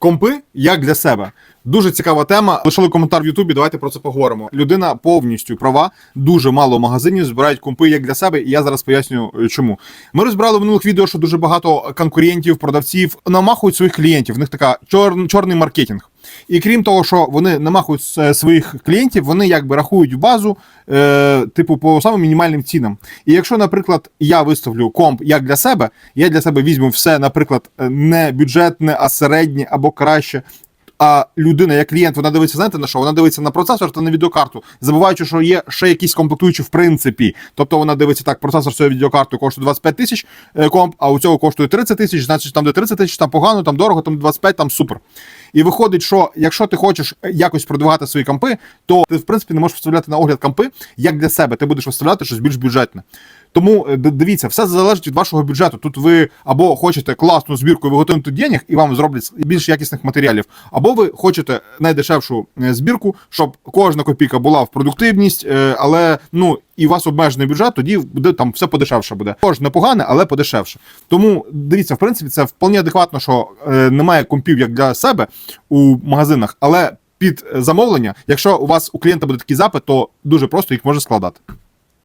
Компи як для себе. Дуже цікава тема. Лишили коментар в Ютубі. Давайте про це поговоримо. Людина повністю права. Дуже мало магазинів збирають компи як для себе, і я зараз поясню е, чому. Ми розбирали в минулих відео, що дуже багато конкурентів, продавців намахують своїх клієнтів. В них така чор... чорний маркетинг. І крім того, що вони намахують своїх клієнтів, вони якби рахують в базу, е, типу, по самим мінімальним цінам. І якщо, наприклад, я виставлю комп як для себе, я для себе візьму все, наприклад, е, не бюджетне, а середнє або краще. А людина, як клієнт, вона дивиться, знаєте на що? Вона дивиться на процесор та на відеокарту, забуваючи, що є ще якісь комплектуючі в принципі. Тобто вона дивиться так, процесор цієї відеокарти коштує 25 тисяч е, комп, а у цього коштує 30 тисяч, значить там де 30 тисяч, там погано, там дорого, там 25, там супер. І виходить, що якщо ти хочеш якось продвигати свої компи, то ти в принципі не можеш вставляти на огляд компи як для себе. Ти будеш виставляти щось більш бюджетне. Тому е, дивіться, все залежить від вашого бюджету. Тут ви або хочете класну збірку, ви готуєте денег, і вам зроблять більш якісних матеріалів, або ви хочете найдешевшу е, збірку, щоб кожна копійка була в продуктивність, е, але ну і у вас обмежений бюджет, тоді буде там все подешевше буде. Тож непогане, але подешевше. Тому дивіться, в принципі, це вполне адекватно, що немає компів як для себе у магазинах, але під замовлення, якщо у вас у клієнта буде такий запит, то дуже просто їх може складати.